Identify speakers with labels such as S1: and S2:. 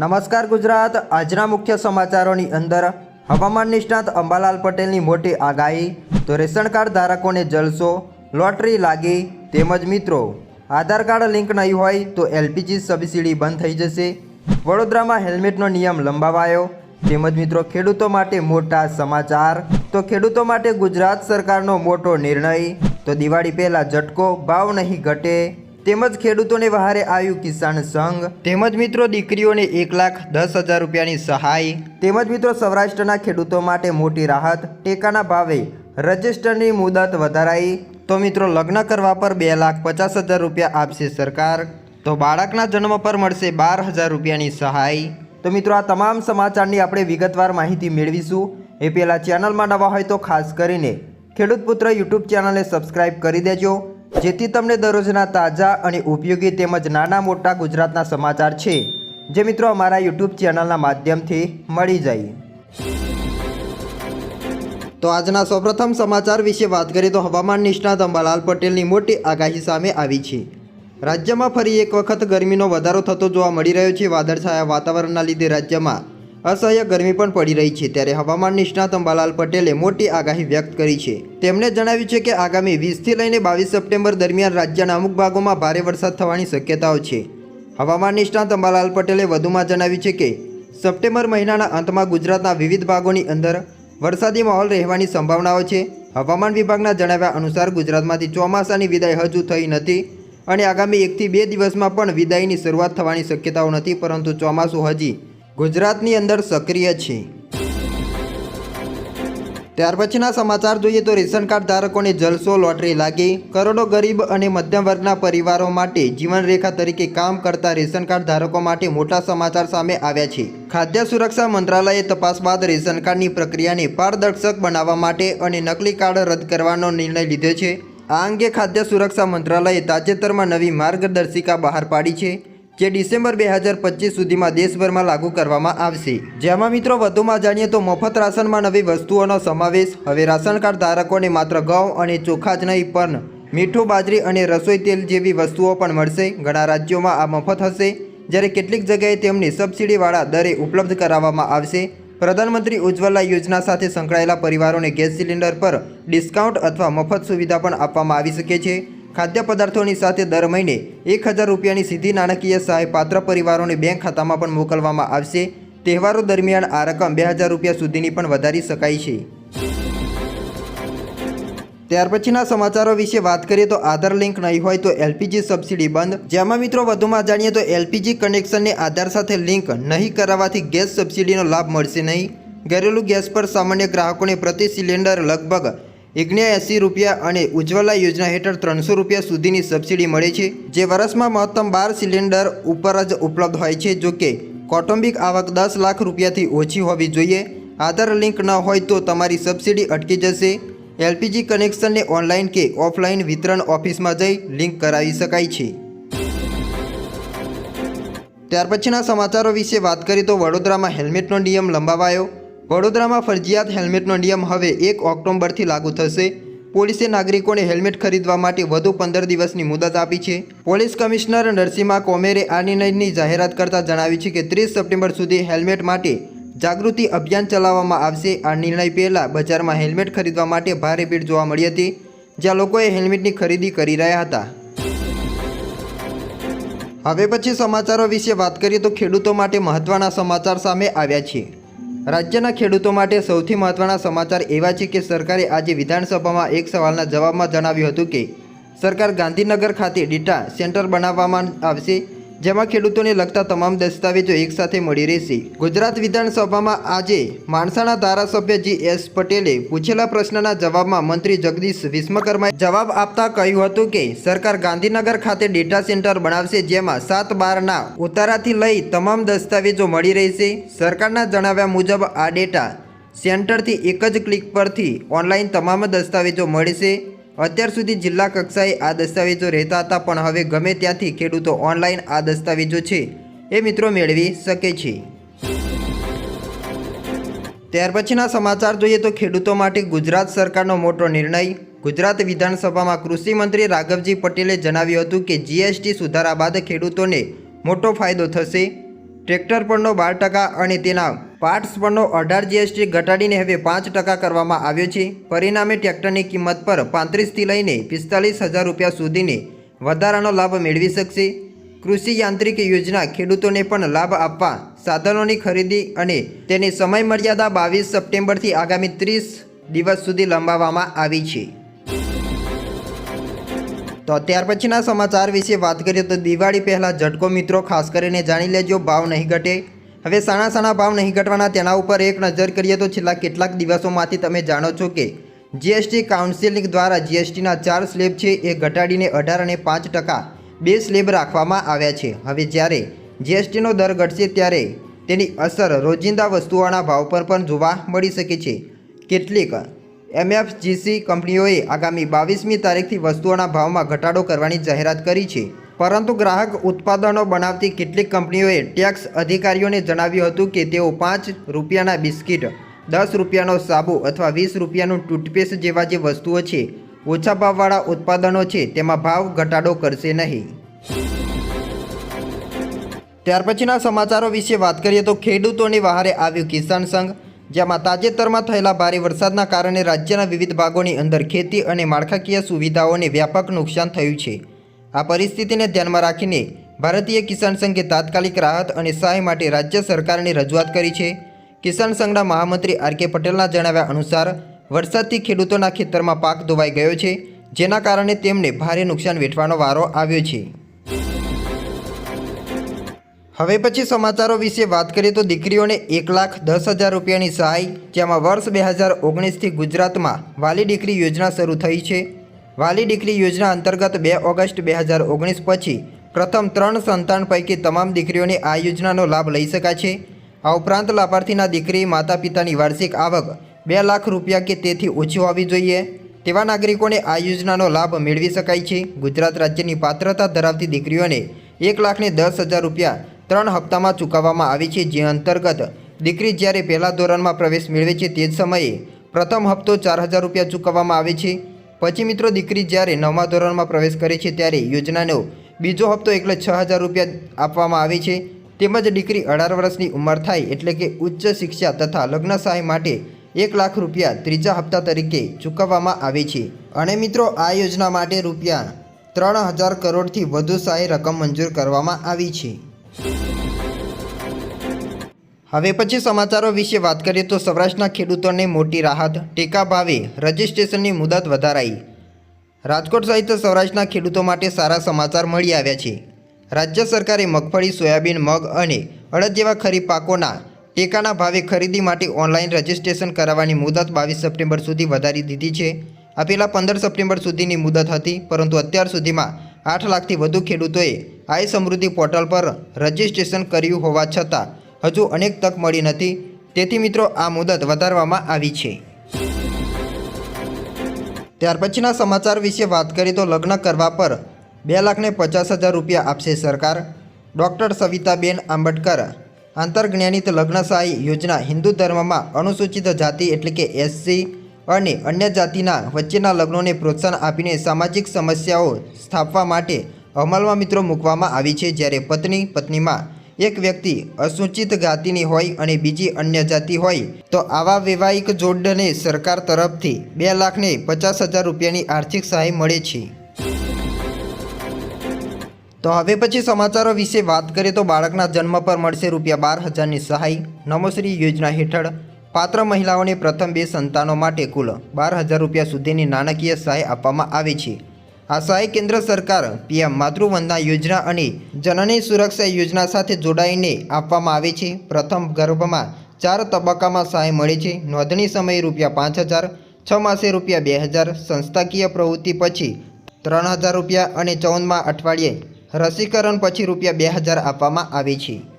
S1: નમસ્કાર ગુજરાત. આજના મુખ્ય સમાચારોની અંદર હવામાન નિષ્ણાત અંબાલાલ પટેલની મોટી આગાહી. તો રેશન કાર્ડ ધારકોને જલસો, લોટરી લાગી. તેમજ મિત્રો, આધાર કાર્ડ લિંક નહીં હોય તો એલપીજી સબસિડી બંધ થઈ જશે. વડોદરામાં હેલ્મેટનો નિયમ લંબાવાયો. તેમજ મિત્રો, ખેડૂતો માટે મોટા સમાચાર. તો ખેડૂતો માટે ગુજરાત સરકારનો મોટો નિર્ણય. તો દિવાળી પહેલાં ઝટકો, ભાવ નહીં ઘટે. તેમજ ખેડૂતોને વહારે આવ્યું કિસાન સંઘ, તેમજ મિત્રો દીકરીઓને એક લાખ દસ હજાર રૂપિયાની સહાય, તેમજ મિત્રો સૌરાષ્ટ્રના ખેડૂતો માટે મોટી રાહત, ટેકાના ભાવે રજિસ્ટરની મુદત વધારાઈ. તો મિત્રો લગ્ન કરવા પર બે લાખ પચાસ હજાર રૂપિયા આપશે સરકાર. તો બાળકના જન્મ પર મળશે બાર હજાર રૂપિયાની સહાય. તો મિત્રો આ તમામ સમાચારની આપણે વિગતવાર માહિતી મેળવીશું. એ પહેલાં ચેનલમાં નવા હોય તો ખાસ કરીને ખેડૂત પુત્ર યુટ્યુબ ચેનલને સબસ્ક્રાઇબ કરી દેજો. જેથી તમને દરરોજના તાજા અને ઉપયોગી તેમજ નાના મોટા ગુજરાતના સમાચાર છે, જે મિત્રો અમારા યુટ્યુબ ચેનલના માધ્યમથી મળી જાય. તો આજના સૌપ્રથમ સમાચાર વિશે વાત કરીએ તો હવામાન નિષ્ણાત અંબાલાલ પટેલની મોટી આગાહી સામે આવી છે. રાજ્યમાં ફરી એક વખત ગરમીનો વધારો થતો જોવા મળી રહ્યો છે. વાદળછાયા વાતાવરણના લીધે રાજ્યમાં અસહ્ય ગરમી પણ પડી રહી છે ત્યારે હવામાન નિષ્ણાત અંબાલાલ પટેલે મોટી આગાહી વ્યક્ત કરી છે. તેમણે જણાવ્યું છે કે આગામી વીસથી લઈને બાવીસ સપ્ટેમ્બર દરમિયાન રાજ્યના અમુક ભાગોમાં ભારે વરસાદ થવાની શક્યતાઓ છે. હવામાન નિષ્ણાત અંબાલાલ પટેલે વધુમાં જણાવ્યું છે કે, સપ્ટેમ્બર મહિનાના અંતમાં ગુજરાતના વિવિધ ભાગોની અંદર વરસાદી માહોલ રહેવાની સંભાવનાઓ છે. હવામાન વિભાગના જણાવ્યા અનુસાર ગુજરાતમાંથી ચોમાસાની વિદાય હજુ થઈ નથી અને આગામી એકથી બે દિવસમાં પણ વિદાયની શરૂઆત થવાની શક્યતાઓ નથી, પરંતુ ચોમાસું હજી ગુજરાતની અંદર સક્રિય છે. ત્યાર પછીના સમાચાર જોઈએ તો રેશન કાર્ડ ધારકોને જલસો, લોટરી લાગી. કરોડો ગરીબ અને મધ્યમ વર્ગના પરિવારો માટે જીવનરેખા તરીકે કામ કરતા રેશન કાર્ડ ધારકો માટે મોટા સમાચાર સામે આવ્યા છે. ખાદ્ય સુરક્ષા મંત્રાલયે તપાસ બાદ રેશન કાર્ડની પ્રક્રિયાને પારદર્શક બનાવવા માટે અને નકલી કાર્ડ રદ કરવાનો નિર્ણય લીધો છે. આ અંગે ખાદ્ય સુરક્ષા મંત્રાલયે તાજેતરમાં નવી માર્ગદર્શિકા બહાર પાડી છે. જે ડિસેમ્બર બે હજાર પચીસ સુધીમાં દેશભરમાં લાગુ કરવામાં આવશે. જેમાં મિત્રો વધુમાં જાણીએ તો મફત રાશનમાં નવી વસ્તુઓનો સમાવેશ, હવે રાશન કાર્ડ ધારકોને માત્ર ઘઉં અને ચોખા જ નહીં, પણ મીઠું, બાજરી અને રસોઈ તેલ જેવી વસ્તુઓ પણ મળશે. ઘણા રાજ્યોમાં આ મફત હશે, જ્યારે કેટલીક જગ્યાએ તેમને સબસિડીવાળા દરે ઉપલબ્ધ કરાવવામાં આવશે. પ્રધાનમંત્રી ઉજ્જવલા યોજના સાથે સંકળાયેલા પરિવારોને ગેસ સિલિન્ડર પર ડિસ્કાઉન્ટ અથવા મફત સુવિધા પણ આપવામાં આવી શકે છે. ખાદ્ય પદાર્થોની સાથે દર મહિને એક હજાર રૂપિયાની સીધી નાણાકીય સહાય પાત્ર પરિવારોને બેંક ખાતામાં પણ મોકલવામાં આવશે. તહેવારો દરમિયાન આ રકમ બે હજાર રૂપિયા સુધીની પણ વધારી શકાય છે. ત્યાર પછીના સમાચારો વિશે વાત કરીએ તો આધાર લિંક નહીં હોય તો એલપીજી સબસિડી બંધ. જેમાં મિત્રો વધુમાં જાણીએ તો એલપીજી કનેક્શનને આધાર સાથે લિંક નહીં કરાવવાથી ગેસ સબસિડીનો લાભ મળશે નહીં. ઘરેલું ગેસ પર સામાન્ય ગ્રાહકોને પ્રતિ સિલિન્ડર લગભગ એસી રૂપિયા અને ઉજ્જવલા યોજના હેઠળ ત્રણસો રૂપિયા સુધીની સબસિડી મળે છે, જે વર્ષમાં મહત્તમ બાર સિલિન્ડર ઉપર જ ઉપલબ્ધ હોય છે, જો કે કૌટુંબિક આવક દસ લાખ રૂપિયાથી ઓછી હોવી જોઈએ. આધાર લિંક ન હોય તો તમારી સબસિડી અટકી જશે. એલપીજી કનેક્શનને ઓનલાઈન કે ઓફલાઈન વિતરણ ઓફિસમાં જઈ લિંક કરાવી શકાય છે. ત્યાર પછીના સમાચારો વિશે વાત કરીએ તો વડોદરામાં હેલ્મેટનો નિયમ લંબાવાયો. વડોદરામાં ફરજિયાત હેલ્મેટનો નિયમ હવે એક ઓક્ટોબરથી લાગુ થશે. પોલીસે નાગરિકોને હેલ્મેટ ખરીદવા માટે વધુ પંદર દિવસની મુદત આપી છે. પોલીસ કમિશનર નરસિંહા કોમેરે આ નિર્ણયની જાહેરાત કરતા જણાવ્યું છે કે ત્રીસ સપ્ટેમ્બર સુધી હેલ્મેટ માટે જાગૃતિ અભિયાન ચલાવવામાં આવશે. આ નિર્ણય પહેલાં બજારમાં હેલ્મેટ ખરીદવા માટે ભારે ભીડ જોવા મળી હતી, જ્યાં લોકોએ હેલ્મેટની ખરીદી કરી રહ્યા હતા. હવે પછી સમાચારો વિશે વાત કરીએ તો ખેડૂતો માટે મહત્ત્વના સમાચાર સામે આવ્યા છે. રાજ્યના ખેડૂતો માટે સૌથી મહત્ત્વના સમાચાર એવા છે કે સરકારે આજે વિધાનસભામાં એક સવાલના જવાબમાં જણાવ્યું હતું કે, સરકાર ગાંધીનગર ખાતે ડેટા સેન્ટર બનાવવામાં આવશે જેમાં ખેડૂતોને લગતા તમામ દસ્તાવેજો એકસાથે મળી રહેશે. ગુજરાત વિધાનસભામાં આજે માણસાના ધારાસભ્ય જી એસ પટેલે પૂછેલા પ્રશ્નના જવાબમાં મંત્રી જગદીશ વિશ્વકર્માએ જવાબ આપતા કહ્યું હતું કે, સરકાર ગાંધીનગર ખાતે ડેટા સેન્ટર બનાવશે જેમાં સાત બારના ઉતારાથી લઈ તમામ દસ્તાવેજો મળી રહેશે. સરકારના જણાવ્યા મુજબ આ ડેટા સેન્ટરથી એક જ ક્લિક પરથી ઓનલાઈન તમામ દસ્તાવેજો મળશે. અત્યાર સુધી જિલ્લા કક્ષાએ આ દસ્તાવેજો રહેતા હતા, પણ હવે ગમે ત્યાંથી ખેડૂતો ઓનલાઈન આ દસ્તાવેજો છે એ મિત્રો મેળવી શકે છે. ત્યાર પછીના સમાચાર જોઈએ તો ખેડૂતો માટે ગુજરાત સરકારનો મોટો નિર્ણય. ગુજરાત વિધાનસભામાં કૃષિ મંત્રી રાઘવજી પટેલે જણાવ્યું હતું કે, જીએસટી સુધારા બાદ ખેડૂતોને મોટો ફાયદો થશે. ટ્રેક્ટર પરનો બાર ટકા અને તેના પાર્ટ્સ પરનો અઢાર જીએસટી ઘટાડીને હવે પાંચ ટકા કરવામાં આવ્યો છે. પરિણામે ટ્રેક્ટરની કિંમત પર પાંત્રીસથી લઈને પિસ્તાલીસ હજાર રૂપિયા સુધીની વધારાનો લાભ મેળવી શકશે. કૃષિ યાંત્રિક યોજના ખેડૂતોને પણ લાભ આપવા, સાધનોની ખરીદી અને તેની સમય મર્યાદા બાવીસ સપ્ટેમ્બરથી આગામી ત્રીસ દિવસ સુધી લંબાવવામાં આવી છે. તો ત્યાર પછીના સમાચાર વિશે વાત કરીએ તો દિવાળી પહેલાં ઝટકો મિત્રો, ખાસ કરીને જાણી લેજો, ભાવ નહીં ઘટે. હવે સાણા સાણા ભાવ નહીં ઘટવાના તેના ઉપર એક નજર કરીએ તો છેલ્લા કેટલાક દિવસોમાંથી તમે જાણો છો કે જીએસટી કાઉન્સિલિંગ દ્વારા જીએસટીના ચાર સ્લેબ છે, એ ઘટાડીને અઢાર અને પાંચ ટકા બે સ્લેબ રાખવામાં આવ્યા છે. હવે જ્યારે જીએસટીનો દર ઘટશે ત્યારે તેની અસર રોજિંદા વસ્તુઓના ભાવ પર પણ જોવા મળી શકે છે. કેટલીક એમએફજીસી કંપનીઓએ આગામી બાવીસમી તારીખથી વસ્તુઓના ભાવમાં ઘટાડો કરવાની જાહેરાત કરી છે. પરંતુ ગ્રાહક ઉત્પાદનો બનાવતી કેટલીક કંપનીઓએ ટેક્સ અધિકારીઓને જણાવ્યું હતું કે તેઓ પાંચ રૂપિયાના બિસ્કિટ, દસ રૂપિયાનો સાબુ અથવા વીસ રૂપિયાનું ટૂથપેસ્ટ જેવા જે વસ્તુઓ છે, ઓછા ભાવવાળા ઉત્પાદનો છે, તેમાં ભાવ ઘટાડો કરશે નહીં. ત્યાર પછીના સમાચારો વિશે વાત કરીએ તો ખેડૂતોની વહારે આવ્યું કિસાન સંઘ. જેમાં તાજેતરમાં થયેલા ભારે વરસાદના કારણે રાજ્યના વિવિધ ભાગોની અંદર ખેતી અને માળખાકીય સુવિધાઓને વ્યાપક નુકસાન થયું છે. આ પરિસ્થિતિને ધ્યાનમાં રાખીને ભારતીય કિસાન સંઘે તાત્કાલિક રાહત અને સહાય માટે રાજ્ય સરકારની રજૂઆત કરી છે. કિસાન સંઘના મહામંત્રી આર કે પટેલના જણાવ્યા અનુસાર, વરસાદથી ખેડૂતોના ખેતરમાં પાક ધોવાઈ ગયો છે, જેના કારણે તેમને ભારે નુકસાન વેઠવાનો વારો આવ્યો છે. હવે પછી સમાચારો વિશે વાત કરીએ તો દીકરીઓને એક લાખ દસ હજાર રૂપિયાની સહાય, જેમાં વર્ષ બે હજાર ઓગણીસથી ગુજરાતમાં વાલી દીકરી યોજના શરૂ થઈ છે. વાલી દીકરી યોજના અંતર્ગત બે ઓગસ્ટ બે હજાર ઓગણીસ પછી પ્રથમ ત્રણ સંતાન પૈકી તમામ દીકરીઓને આ યોજનાનો લાભ લઈ શકાય છે. આ ઉપરાંત લાભાર્થીના દીકરી માતા પિતાની વાર્ષિક આવક બે લાખ રૂપિયા કે તેથી ઓછી હોવી જોઈએ. તેવા નાગરિકોને આ યોજનાનો લાભ મેળવી શકાય છે. ગુજરાત રાજ્યની પાત્રતા ધરાવતી દીકરીઓને એક લાખને દસ હજાર રૂપિયા ત્રણ હપ્તામાં ચૂકવવામાં આવી છે જે અંતર્ગત દીકરી જ્યારે પહેલા ધોરણમાં પ્રવેશ મેળવે છે તે જ સમયે પ્રથમ હપ્તો ચાર હજાર રૂપિયા ચૂકવવામાં આવે છે. પછી મિત્રો દીકરી જ્યારે નવમા ધોરણમાં પ્રવેશ કરે છે ત્યારે યોજનાનો બીજો હપ્તો એટલે છ હજાર રૂપિયા આપવામાં આવે છે. તેમજ દીકરી અઢાર વર્ષની ઉંમર થાય એટલે કે ઉચ્ચ શિક્ષા તથા લગ્ન સહાય માટે એક લાખ રૂપિયા ત્રીજા હપ્તા તરીકે ચૂકવવામાં આવે છે. અને મિત્રો આ યોજના માટે રૂપિયા ત્રણ હજાર કરોડથી વધુ સહાય રકમ મંજૂર કરવામાં આવી છે. હવે પછી સમાચારો વિશે વાત કરીએ તો સૌરાષ્ટ્રના ખેડૂતોને મોટી રાહત. ટેકા ભાવે રજિસ્ટ્રેશનની મુદત વધારાઈ. રાજકોટ સહિત સૌરાષ્ટ્રના ખેડૂતો માટે સારા સમાચાર મળી આવ્યા છે. રાજ્ય સરકારે મગફળી, સોયાબીન, મગ અને અડદ જેવા ખરીફ પાકોના ટેકાના ભાવે ખરીદી માટે ઓનલાઈન રજિસ્ટ્રેશન કરાવવાની મુદત બાવીસ સપ્ટેમ્બર સુધી વધારી દીધી છે. આ પહેલાં પંદર સપ્ટેમ્બર સુધીની મુદત હતી, પરંતુ અત્યાર સુધીમાં આઠ લાખથી વધુ ખેડૂતોએ આઈ સમૃદ્ધિ પોર્ટલ પર રજિસ્ટ્રેશન કર્યું હોવા છતાં હજુ અનેક તક મળી નથી. તેથી મિત્રો, આ મુદત વધારવામાં આવી છે. ત્યાર પછીના સમાચાર વિશે વાત કરીએ તો લગ્ન કરવા પર બે લાખને પચાસ હજાર રૂપિયા આપશે સરકાર. ડૉક્ટર સવિતાબેન આંબેડકર આંતરજ્ઞાનિત લગ્ન સહાય યોજના હિન્દુ ધર્મમાં અનુસૂચિત જાતિ એટલે કે એસસી અને અન્ય જાતિના વચ્ચેના લગ્નોને પ્રોત્સાહન આપીને સામાજિક સમસ્યાઓ સ્થાપવા માટે અમલમાં મિત્રો મૂકવામાં આવી છે. જ્યારે પત્ની પત્નીમાં એક વ્યક્તિ અસૂચિત જાતિની હોય અને બીજી અન્ય જાતિ હોય, તો આવા વૈવાહિક જોડને સરકાર તરફથી બે લાખને પચાસ હજાર રૂપિયાની આર્થિક સહાય મળે છે. તો હવે પછી સમાચારો વિશે વાત કરીએ તો બાળકના જન્મ પર મળશે રૂપિયા બાર હજારની સહાય. નમોશ્રી યોજના હેઠળ પાત્ર મહિલાઓને પ્રથમ બે સંતાનો માટે કુલ બાર હજાર રૂપિયા સુધીની નાણાકીય સહાય આપવામાં આવે છે. આ સહાય કેન્દ્ર સરકાર પીએમ માતૃવંદના યોજના અને જનની સુરક્ષા યોજના સાથે જોડાઈને આપવામાં આવે છે. પ્રથમ ગર્ભમાં ચાર તબક્કામાં સહાય મળે છે. નોંધણી સમયે રૂપિયા પાંચ હજાર, છ માસે રૂપિયા બે હજાર, સંસ્થાકીય પ્રવૃત્તિ પછી ત્રણ હજાર રૂપિયા અને ચૌદમાં અઠવાડિયે રસીકરણ પછી રૂપિયા બે હજાર આપવામાં આવે છે.